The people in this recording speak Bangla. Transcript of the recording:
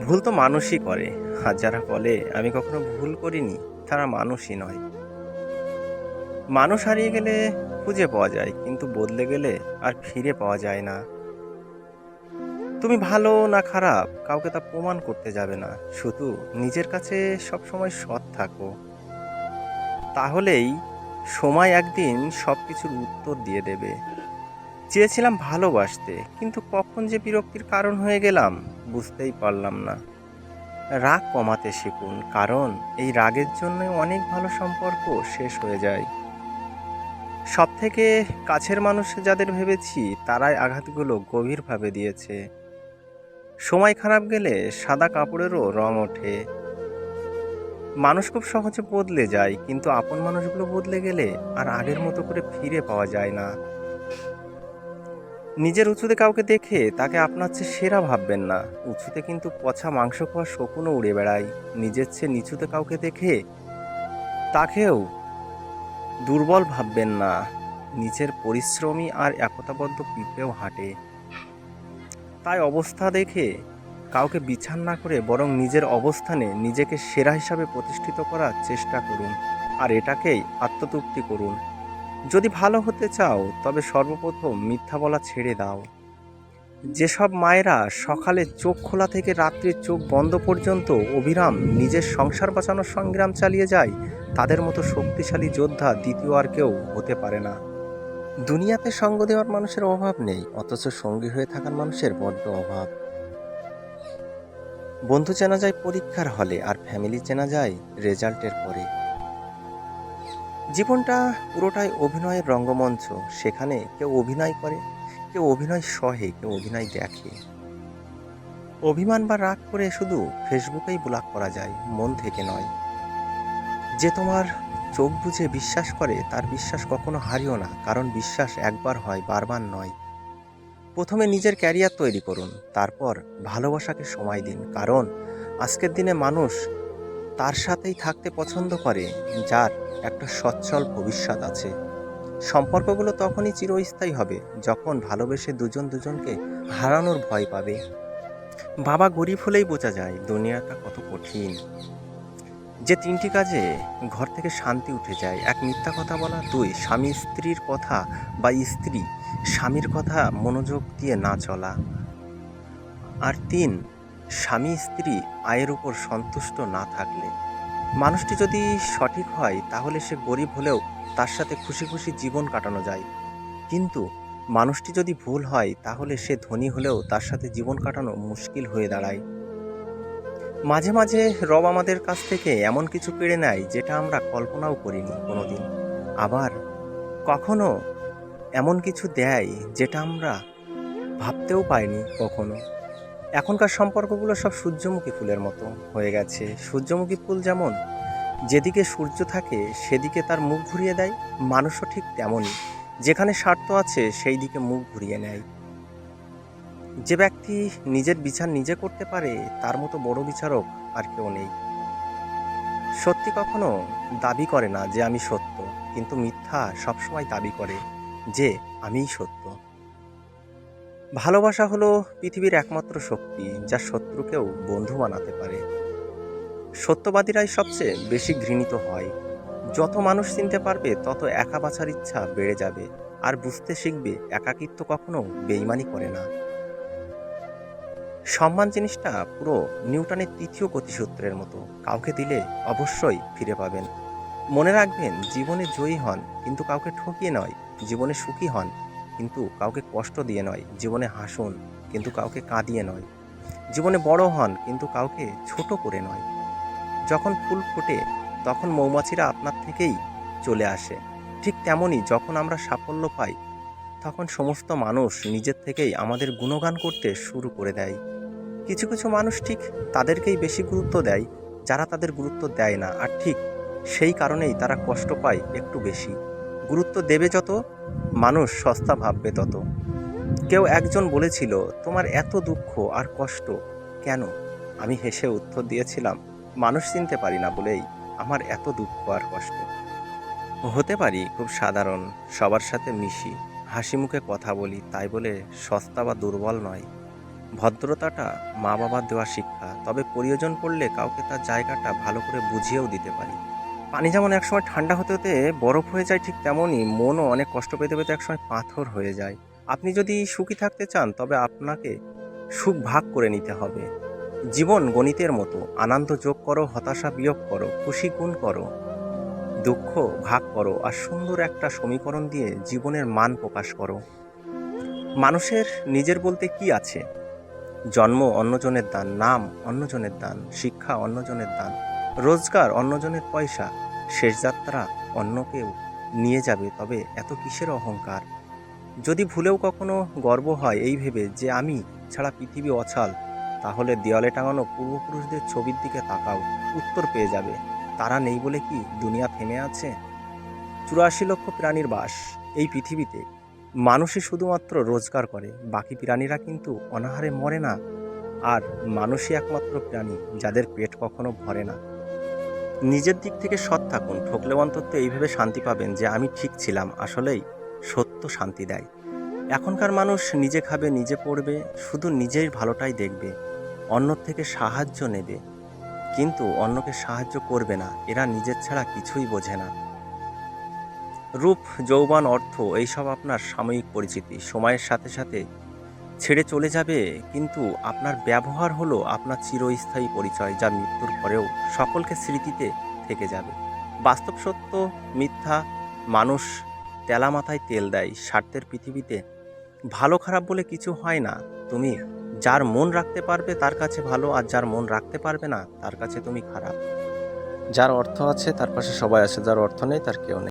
ভুল তো মানুষই করে। আর যারা বলে, আমি কখনো ভুল করিনি তারা মানুষই নয়। মানুষ হারিয়ে গেলে খুঁজে পাওয়া যায়, কিন্তু বদলে গেলে আর ফিরে পাওয়া যায় না। তুমি ভালো না খারাপ, কাউকে তা প্রমাণ করতে যাবে না। শুধু নিজের কাছে সবসময় সৎ থাকো। তাহলেই সময় একদিন সব কিছুর উত্তর দিয়ে দেবে। চেয়েছিলাম ভালোবাসতে, কিন্তু কখন যে বিরক্তির কারণ হয়ে গেলাম বুঝতেই পারলাম না। রাগ কমাতে শিখুন, কারণ এই রাগের জন্য অনেক ভালো সম্পর্ক শেষ হয়ে যায়। সব থেকে কাছের মানুষ যাদের ভেবেছি, তারাই আঘাতগুলো গভীরভাবে দিয়েছে। সময় খারাপ গেলে সাদা কাপড়েরও রং ওঠে। মানুষ খুব সহজে বদলে যায়, কিন্তু আপন মানুষগুলো বদলে গেলে আর আগের মতো করে ফিরে পাওয়া যায় না। নিজের উঁচুতে কাউকে দেখে তাকে আপনার চেয়ে সেরা ভাববেন না। উঁচুতে কিন্তু পচা মাংস খাওয়ার শকুনও উড়ে বেড়ায়। নিজের চেয়ে নিচুতে কাউকে দেখে তাকেও দুর্বল ভাববেন না। নিজের পরিশ্রমী আর একতাবদ্ধ পিঁপড়েও হাঁটে। তাই অবস্থা দেখে কাউকে বিছান না করে বরং নিজের অবস্থানে নিজেকে সেরা হিসাবে প্রতিষ্ঠিত করার চেষ্টা করুন। আর এটাকেই আত্মতৃপ্তি করুন। যদি ভালো হতে চাও, তবে সর্বপ্রথম মিথ্যা বলা ছেড়ে দাও। যেসব মায়েরা সকালে চোখ খোলা থেকে রাত্রির চোখ বন্ধ পর্যন্ত অবিরাম নিজের সংসার বাঁচানোর সংগ্রাম চালিয়ে যায়, তাদের মতো শক্তিশালী যোদ্ধা দ্বিতীয় আর কেউ হতে পারে না। দুনিয়াতে সঙ্গ দেওয়ার মানুষের অভাব নেই, অথচ সঙ্গী হয়ে থাকার মানুষের বড্ড অভাব। বন্ধু চেনা যায় পরীক্ষার হলে, আর ফ্যামিলি চেনা যায় রেজাল্টের পরে। জীবনটা পুরোটাই অভিনয়ের রঙ্গমঞ্চ। সেখানে কেউ অভিনয় করে, কেউ অভিনয় সহে, কেউ অভিনয় দেখে। অভিমান বা রাগ করে শুধু ফেসবুকেই ব্লক করা যায়, মন থেকে নয়। যে তোমার চোখ বুঝে বিশ্বাস করে, তার বিশ্বাস কখনো হারিও না, কারণ বিশ্বাস একবার হয়, বারবার নয়। প্রথমে নিজের ক্যারিয়ার তৈরি করুন, তারপর ভালোবাসাকে সময় দিন, কারণ আজকের দিনে মানুষ তার সাথেই থাকতে পছন্দ করে, যার একটা সচ্ছল ভবিষ্যৎ আছে। সম্পর্কগুলো তখনই চিরস্থায়ী হবে যখন ভালোবেসে দুজন দুজনকে হারানোর ভয় পাবে। বাবা গরিব হলেই বোঝা যায় দুনিয়াটা কত কঠিন। যে তিনটি কাজে ঘর থেকে শান্তি উঠে যায়, এক মিথ্যা কথা বলা, দুই স্বামী স্ত্রীর কথা বা স্ত্রী স্বামীর কথা মনোযোগ দিয়ে না চলা, আর তিন স্বামী স্ত্রী আয়ের উপর সন্তুষ্ট না থাকলে। মানুষটি যদি সঠিক হয়, তাহলে সে গরিব হলেও তার সাথে খুশি খুশি জীবন কাটানো যায়। কিন্তু মানুষটি যদি ভুল হয়, তাহলে সে ধনী হলেও তার সাথে জীবন কাটানো মুশকিল হয়ে দাঁড়ায়। মাঝে মাঝে রব আমাদের কাছ থেকে এমন কিছু কেড়ে নেয়, যেটা আমরা কল্পনাও করিনি কোনোদিন। আবার কখনো এমন কিছু দেয়, যেটা আমরা ভাবতেও পাইনি কখনো। এখনকার সম্পর্কগুলো সব সূর্যমুখী ফুলের মতো হয়ে গেছে। সূর্যমুখী ফুল যেমন যেদিকে সূর্য থাকে, সেদিকে তার মুখ ঘুরিয়ে দেয়, মানুষও ঠিক তেমনই। যেখানে স্বার্থ আছে সেই দিকে মুখ ঘুরিয়ে নেয়। যে ব্যক্তি নিজের বিচার নিজে করতে পারে, তার মতো বড় বিচারক আর কেউ নেই। সত্যি কখনো দাবি করে না যে আমি সত্য, কিন্তু মিথ্যা সবসময় দাবি করে যে আমিই সত্য। ভালোবাসা হলো পৃথিবীর একমাত্র শক্তি যা শত্রুকেও বন্ধু বানাতে পারে। সত্যবাদীরাই সবচেয়ে বেশি ঘৃণিত হয়। যত মানুষ চিনতে পারবে, তত একা বাঁচার ইচ্ছা বেড়ে যাবে আর বুঝতে শিখবে একাকিত্ব কখনো বেইমানি করে না। সম্মান জিনিসটা পুরো নিউটনের তৃতীয় গতিসূত্রের মতো, কাউকে দিলে অবশ্যই ফিরে পাবেন। মনে রাখবেন, জীবনে জয়ী হন, কিন্তু কাউকে ঠকিয়ে নয়, জীবনে সুখী হন। কিন্তু কাউকে কষ্ট দিয়ে নয়, জীবনে হাসুন, কিন্তু কাউকে কাঁদিয়ে নয়। জীবনে বড় হন, কিন্তু কাউকে ছোট করে নয়। যখন ফুল ফোটে, তখন মৌমাছিরা আপনার থেকেই চলে আসে। ঠিক তেমনই যখন আমরা সাফল্য পাই, তখন সমস্ত মানুষ নিজের থেকেই আমাদের গুণগান করতে শুরু করে দেয়। কিছু কিছু মানুষ ঠিক তাদেরকেই বেশি গুরুত্ব দেয়, যারা তাদের গুরুত্ব দেয় না। আর ঠিক সেই কারণেই তারা কষ্ট পায় একটু বেশি। গুরুত্ব দেবে যত মানুষ সস্তা ভাববে তত। কেউ একজন বলেছিল, তোমার এত দুঃখ আর কষ্ট, কেন? আমি হেসে উত্তর দিয়েছিলাম, মানুষ চিনতে পারি না বলেই আমার এত দুঃখ আর কষ্ট। হতে পারি, খুব সাধারণ, সবার সাথে মিশি, হাসি মুখে কথা বলি, তাই বলে সস্তা বা দুর্বল নয়। ভদ্রতাটা মা বাবার দেওয়া শিক্ষা, তবে প্রয়োজন পড়লে কাউকে তার জায়গাটা ভালো করে বুঝিয়েও দিতে পারি। পানি যেমন একসময় ঠান্ডা হতে হতে বরফ হয়ে যায় ঠিক তেমনই মনও অনেক কষ্ট পেতে পেতে একসময় পাথর হয়ে যায়। আপনি যদি সুখী থাকতে চান, তবে আপনাকে সুখ ভাগ করে নিতে হবে। জীবন গণিতের মতো। আনন্দ যোগ করো, হতাশা বিয়োগ করো, খুশি গুণ করো, দুঃখ ভাগ করো আর সুন্দর একটা সমীকরণ দিয়ে জীবনের মান প্রকাশ করো। মানুষের নিজের বলতে কি আছে? জন্ম অন্যজনের দান, নাম অন্যজনের দান, শিক্ষা অন্যজনের দান। রোজগার অন্যজনের পয়সা, শেষ যাত্রা অন্য কেউ নিয়ে যাবে, তবে এত কিসের অহংকার? যদি ভুলেও কখনো গর্ব হয় এই ভেবে যে আমি ছাড়া পৃথিবী অছাল, তাহলে দেওয়ালে টাঙানো পূর্বপুরুষদের ছবির দিকে তাকাও, উত্তর পেয়ে যাবে, তারা নেই বলে কি দুনিয়া থেমে আছে? চুরাশি লক্ষ প্রাণীর বাস এই পৃথিবীতে, মানুষই শুধুমাত্র রোজগার করে, বাকি প্রাণীরা কিন্তু অনাহারে মরে না, আর মানুষই একমাত্র প্রাণী যাদের পেট কখনো ভরে না। নিজের দিক থেকে সৎ থাকুন। ঠকলে অন্তত এইভাবে শান্তি পাবেন যে আমি ঠিক ছিলাম, আসলেই সত্য শান্তি দেয়। এখনকার মানুষ নিজে খাবে, নিজে পড়বে, শুধু নিজের ভালোটাই দেখবে, অন্যর থেকে সাহায্য নেবে। কিন্তু অন্যকে সাহায্য করবে না, এরা নিজের ছাড়া কিছুই বোঝে না। রূপ, যৌবন, অর্থ, এইসব আপনার সাময়িক পরিচিতি। সময়ের সাথে সাথে ছেড়ে চলে যাবে, কিন্তু আপনার ব্যবহার হলো আপনার চিরস্থায়ী পরিচয় যা মৃত্যুর পরেও সকলকে স্মৃতিতে থেকে যাবে। বাস্তব সত্য, মিথ্যা, মানুষ তেলা মাথায় তেল দেয়, স্বার্থের পৃথিবীতে ভালো খারাপ বলে কিছু হয় না। তুমি যার মন রাখতে পারবে তার কাছে ভালো, আর যার মন রাখতে পারবে না তার কাছে তুমি খারাপ। যার অর্থ আছে তার পাশে সবাই আছে, যার অর্থ নেই তার কেউ নেই।